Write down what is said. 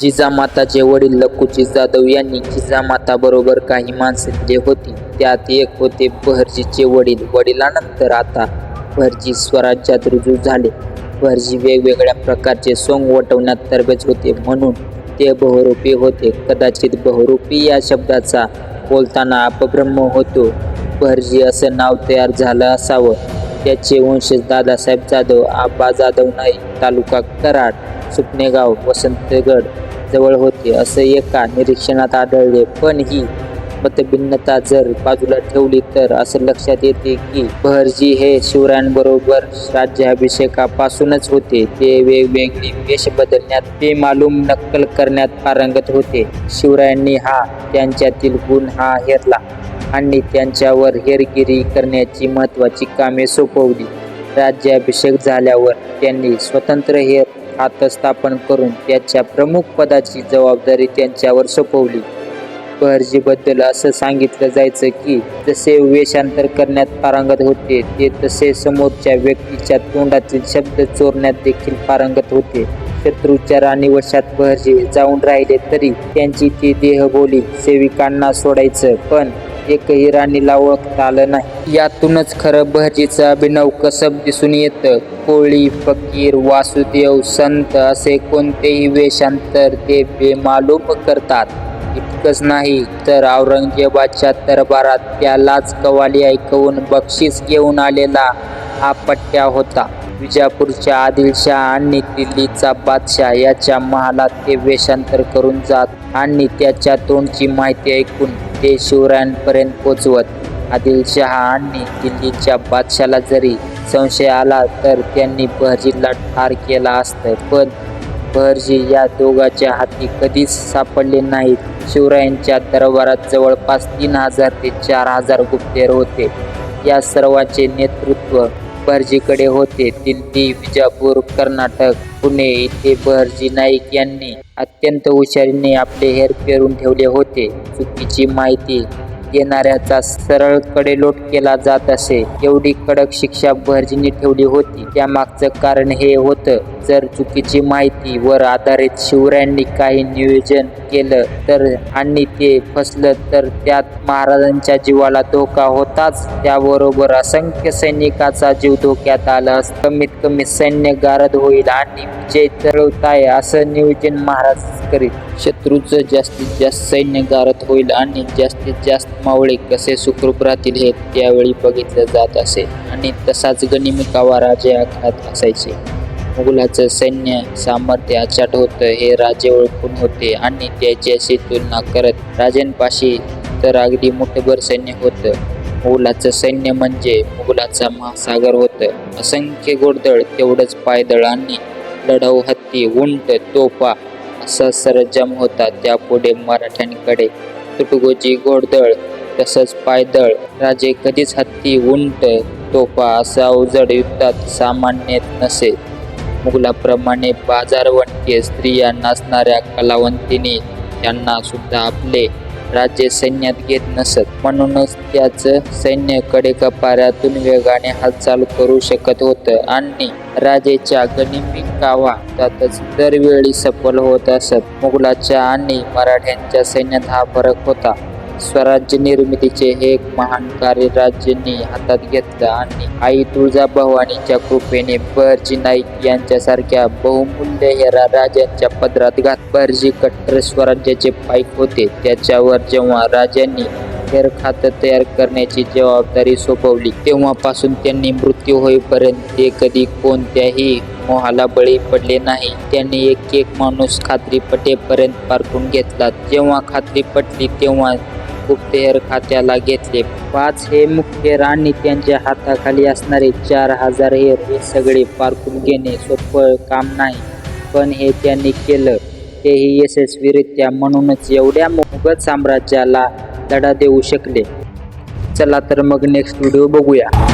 जिजामाताचे वडील लक्कूजी जाधव यांनी जिजामाताबरोबर काही माणसे दिली होती. त्यात एक होते भरजीचे वडील. वडिलानंतर आता भरजी स्वराज्यात रुजू झाले. भरजी वेगवेगळ्या प्रकारचे सोंग वटवण्यात तरबेज होते म्हणून ते बहुरूपी होते. कदाचित बहुरूपी या शब्दाचा बोलताना अपभ्रम होतो. भरजी असं नाव तयार झालं असावं. त्याचे वंशज दादासाहेब जाधव आबा जाधव नाही तालुका कराड. सुपनेगाव वसंतगड जवळ होते असं एका निरीक्षणात आढळले. पण ही मतभिन्नता जर बाजूला ठेवली तर असं लक्षात येते की बहरजी हे शिवरायांबरोबर राज्याभिषेकापासूनच होते. ते वेगवेगळी वेश बदलण्यात बेमालूम नक्कल करण्यात पारंगत होते. शिवरायांनी हा त्यांच्यातील गुण हा हेरला आणि त्यांच्यावर हेरगिरी करण्याची महत्त्वाची कामे सोपवली. राज्याभिषेक झाल्यावर त्यांनी स्वतंत्र हेर खातं स्थापन करून त्याच्या प्रमुख पदाची जबाबदारी त्यांच्यावर सोपवली. बहरजीबद्दल असं सांगितलं जायचं की जसे वेषांतर करण्यात पारंगत होते ते तसे समोरच्या व्यक्तीच्या तोंडातील शब्द चोरण्यात देखील पारंगत होते. शत्रूच्या राणीवशात बहरजी जाऊन राहिले तरी त्यांची ती देहबोली सेविकांना सोडायचं. पण एकही राणीला ओळखता आलं नाही. यातूनच खरं बहरजीचं अभिनव कसब दिसून येतं. कोळी फकीर वासुदेव संत असे कोणतेही वेषांतर ते बेमालूम करतात. इतकंच नाही तर औरंगजेबाच्या दरबारात त्यालाच कवाली ऐकवून बक्षीस घेऊन आलेला हा पट्ट्या होता. विजापूरच्या आदिलशाह आणि दिल्लीचा बादशाह याच्या महालात ते वेषांतर करून जात आणि त्याच्या तोंडची माहिती ऐकून ते शिवरायांपर्यंत पोचवत. आदिलशहा आणि दिल्लीच्या बादशाला जरी संशय आला तर त्यांनी बहरजीला ठार केला असतं. पण बहरजी या दोघांच्या हाती कधीच सापडले नाहीत. शिवरायांच्या दरबारात जवळपास तीन हजार ते चार हजार गुप्तेर होते. या सर्वांचे नेतृत्व बहरजीकडे होते. दिल्ली विजापूर कर्नाटक पुणे इथे बहरजी नाईक यांनी अत्यंत हुशारीने आपले हेर पेरून ठेवले होते. चुकीची माहिती येणाऱ्याचा सरळ कडेलोट केला जात असे. एवढी कडक शिक्षा भरजीने ठेवली होती. त्यामागचं कारण हे होतं जर चुकीची माहिती वर आधारित शिवरायांनी काही नियोजन केलं तर आणि ते फसलं तर त्यात महाराजांच्या जीवाला धोका होताच. त्याबरोबर असंख्य सैनिकाचा जीव धोक्यात आला कमीत कमी सैन्य गारद होईल आणि विजय तळवताय असं नियोजन महाराज करीत. शत्रूचं जास्तीत जास्त सैन्य गारद होईल आणि जास्तीत जास्त मावळे कसे सुखरूप राहतील हे त्यावेळी बघितलं जात असे. आणि तसाच गनिमिकावा राजे आखात असायचे. मुघलाचं सैन्य सामर्थ्य अचाट होतं हे राजे ओळखून होते आणि त्याच्याशी तुलना करत राजांपाशी तर अगदी मोठभर सैन्य होतं. मुघलाचं सैन्य म्हणजे मुघलाचा महासागर होतं. असंख्य घोडदळ तेवढंच पायदळ आणि लढाऊ हत्ती उंट तोफा असा सरंजाम होता. त्यापुढे मराठ्यांकडे तुटगोजी घोडदळ तसंच पायदळ. राजे कधीच हत्ती उंट तोफा असा अवजड युद्धात सामान्य नसे. मुघलाप्रमाणे बाजारवंटीय स्त्रिया नाचणाऱ्या कलावंतीनी त्यांना सुद्धा आपले राज्य सैन्यात घेत नसत. म्हणूनच त्याचं सैन्य कडेकपाऱ्यातून वेगाने हालचाल करू शकत होतं आणि राजेच्या गनिमिकावा त्यातच दरवेळी सफल होत असत. मुघलाच्या आणि मराठ्यांच्या सैन्यात हा फरक होता. स्वराज्य निर्मितीचे हे एक महान कार्य राज्यांनी हातात घेतलं आणि आई तुळजाभवानीच्या कृपेने बहरजी नाईक यांच्यासारख्या बहुमूल्य हेरा राजांच्या पदरात घात बहरजी कट्टर स्वराज्याचे पाईक होते. त्याच्यावर जेव्हा राजांनी हेर खातं तयार करण्याची जबाबदारी सोपवली तेव्हापासून त्यांनी मृत्यू होईपर्यंत ते कधी कोणत्याही मोहाला बळी पडले नाही. त्यांनी एक एक माणूस खात्री पटेपर्यंत पारखून घेतला. जेव्हा खात्री पटली तेव्हा गुप्तहेर खात्याला घेतले. पाच हे मुख्य आणि त्यांच्या हाताखाली असणारे चार हजार हेर हे सगळे पारखून घेणे सोपं काम नाही. पण हे त्यांनी केलं. तेही यशस्वीरित्या म्हणूनच एवढ्या मुघल साम्राज्याला लढा देऊ शकले. चला तर मग नेक्स्ट व्हिडिओ बघूया.